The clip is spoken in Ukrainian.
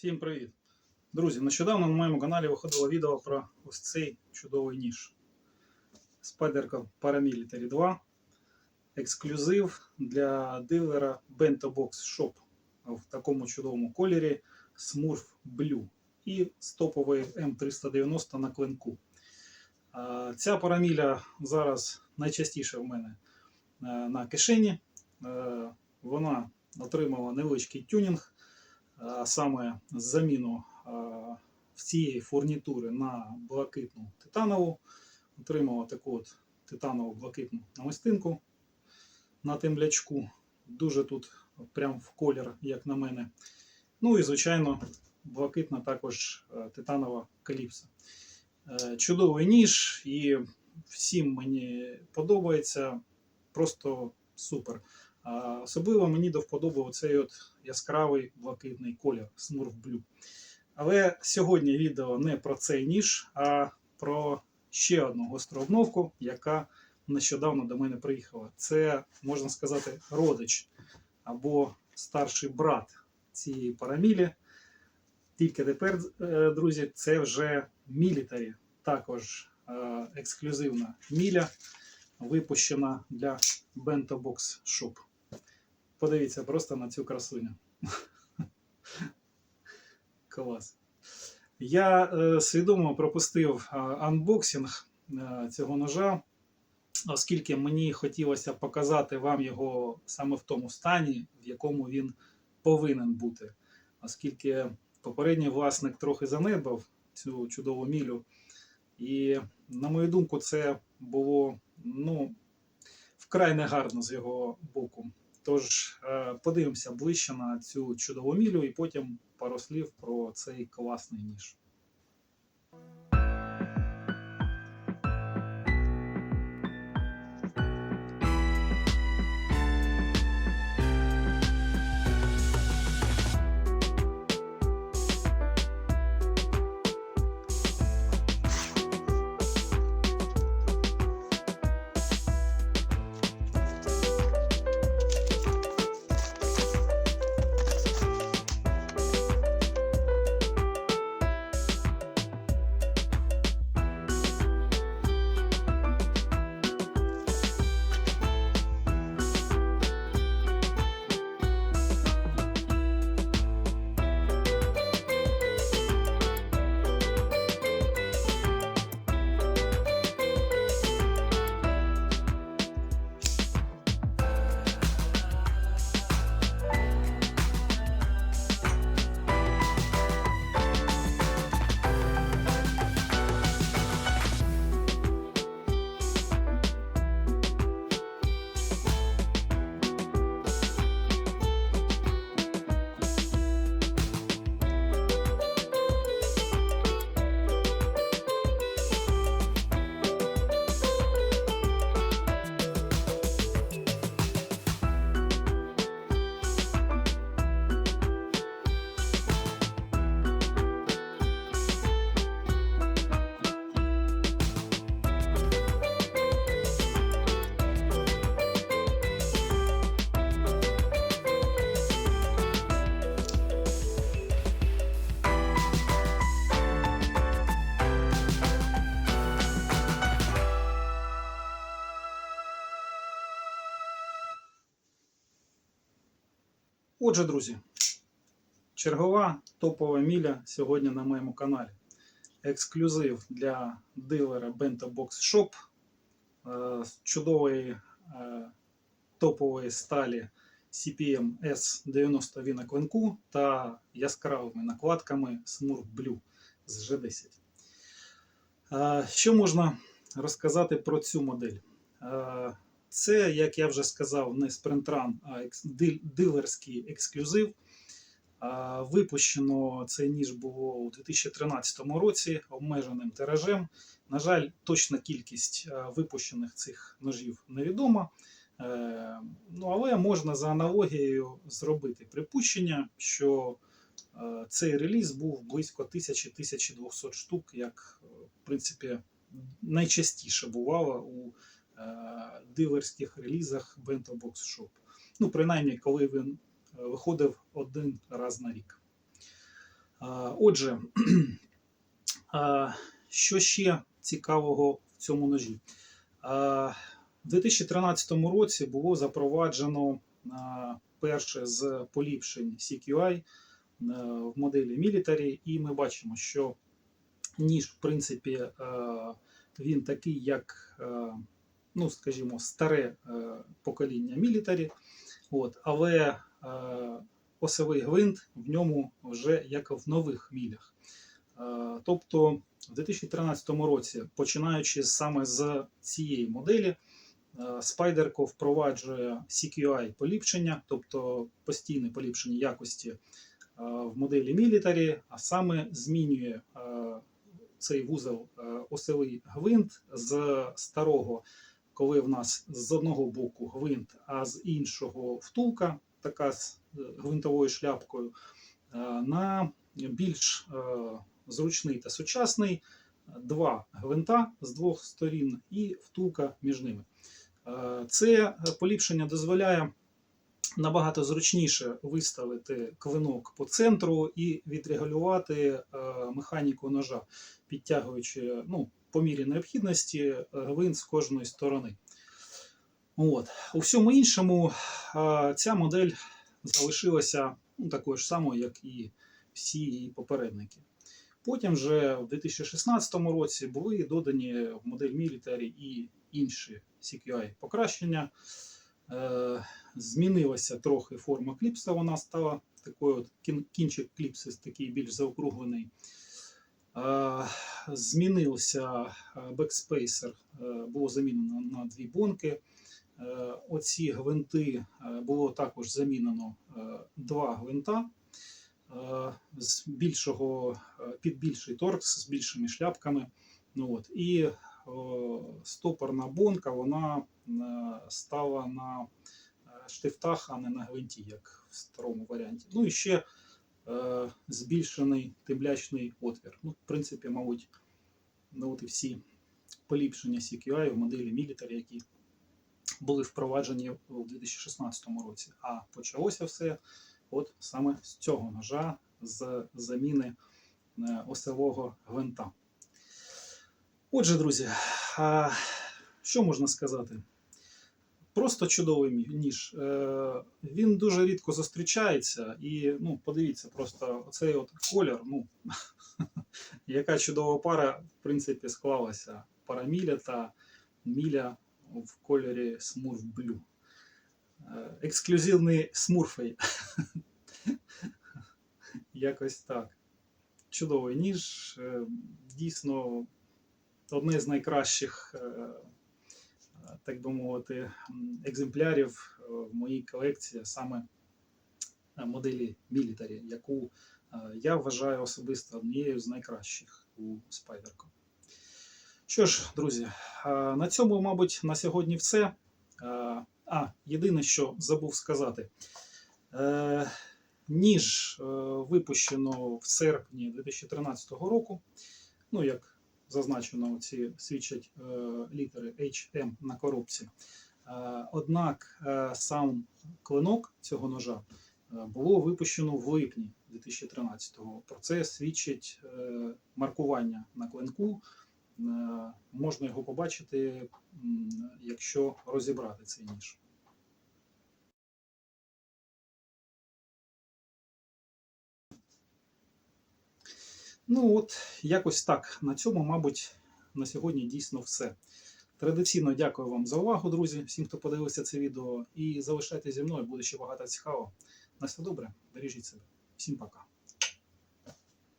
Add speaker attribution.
Speaker 1: Всім привіт! Друзі, нещодавно на моєму каналі виходило відео про ось цей чудовий ніж. Спайдерка Paramilitary 2. Ексклюзив для дилера Bento Box Shop в такому чудовому кольорі Smurf Blue і з топової М390 на клинку. Ця параміля зараз найчастіше в мене е, на кишені. Е, Вона отримала невеличкий тюнінг саме заміну цієї фурнітури на блакитну титанову. Отримала таку от титанову блакитну намистинку на темлячку. Дуже тут прям в колір, як на мене. Ну і, звичайно, блакитна також е, титанова каліпса. Е, Чудовий ніж, і всім мені подобається. Просто супер. Особливо мені до вподоби оцей от яскравий блакитний колір Smurf Blue. Але сьогодні відео не про цей ніж, а про ще одну гостру обновку, яка нещодавно до мене приїхала. Це, можна сказати, родич або старший брат цієї парамілі. Тільки тепер, е, друзі, це вже мілітарі, також е, ексклюзивна міля, випущена для Bento Box Shop. Подивіться просто на цю красуню. Клас. Я е, свідомо пропустив е, анбоксинг е, цього ножа, оскільки мені хотілося показати вам його саме в тому стані, в якому він повинен бути. Оскільки попередній власник трохи занедбав цю чудову мілю. І, на мою думку, це було ну, вкрай негарно з його боку. Тож е, подивимося ближче на цю чудову мілю і потім пару слів про цей класний ніж. Отже, друзі, чергова топова міля сьогодні на моєму каналі. Ексклюзив для дилера Bento Box Shop е, з чудової е, топової сталі CPM S90V на клинку та яскравими накладками Smurf Blue з G10. Е, Що можна розказати про цю модель? Це, як я вже сказав, не спринтран, а дилерський ексклюзив. Випущено цей ніж було у 2013 році обмеженим тиражем. На жаль, точна кількість випущених цих ножів невідома. Е, Ну, але можна за аналогією зробити припущення, що е, цей реліз був близько 1000-1200 штук, як в принципі найчастіше бувало у дилерських релізах Bento Box Shop. Ну, принаймні, коли він е, виходив один раз на рік. Отже, що ще цікавого в цьому ножі? У 2013 році було запроваджено перше з поліпшень CQI в моделі Military, і ми бачимо, що ніж, в принципі, е, він такий, як, е, ну, скажімо, старе е, покоління Military, от, але е, осевий гвинт в ньому вже як в нових мілях. Е, Тобто в 2013 році, починаючи саме з цієї моделі, Spyderco впроваджує CQI поліпшення, тобто постійне поліпшення якості в моделі Military, а саме змінює цей вузол осевий гвинт з старого, коли в нас з одного боку гвинт, а з іншого втулка, така з е, гвинтовою шляпкою, е, на більш е, зручний та сучасний два гвинта з двох сторін і втулка між ними. Це поліпшення дозволяє набагато зручніше виставити клинок по центру і відрегулювати е, механіку ножа, підтягуючи ну, по мірі необхідності гвинт з кожної сторони. От. У всьому іншому е, ця модель залишилася ну, такою ж самою, як і всі її попередники. Потім вже в 2016 році були додані в модель Military і інші CQI покращення. Е, Змінилася трохи форма кліпса, вона стала такою от кінчик кліпси такий більш заокруглений. Е, Змінився е, бекспейсер, було замінено на дві бонки. Оці гвинти було також замінено два гвинта з більшого під більший торкс, з більшими шляпками. Ну, от. І стопорна бонка вона стала на е, штифтах, а не на гвинті, як в старому варіанті. Ну і ще е, збільшений темлячний отвір. Ну, в принципі, мабуть, ну, от і всі поліпшення CQI в моделі Military, які були впроваджені у 2016 році. А почалося все от саме з цього ножа, з заміни е, осевого гвинта. Отже, друзі, що можна сказати? Просто чудовий ніж. Е, Він дуже рідко зустрічається, і ну, подивіться, просто оцей от колір, ну, яка чудова пара, в принципі, склалася. Пара міля та міля в кольорі Smurf Blue. Е, Ексклюзивний смурфей. Якось так. Чудовий ніж. е, Дійсно, одне з найкращих, так би мовити, екземплярів е, в моїй колекції саме е, моделі Military, яку е, я вважаю особисто однією з найкращих у Spyderco. Що ж, друзі, на цьому, мабуть, на сьогодні все. А, єдине, що забув сказати. Ніж випущено в серпні 2013 року. Ну, як зазначено, ці свідчать е, літери HM на коробці. Е, Однак е, сам клинок цього ножа було випущено в липні 2013-го. Про це свідчить маркування на клинку. Можна його побачити, якщо розібрати цей ніж. Ну от, якось так. На цьому, мабуть, на сьогодні дійсно все. Традиційно дякую вам за увагу, друзі, всім, хто подивився це відео. І залишайтеся зі мною, буде ще багато цікавого. На все добре, бережіть себе. Всім пока.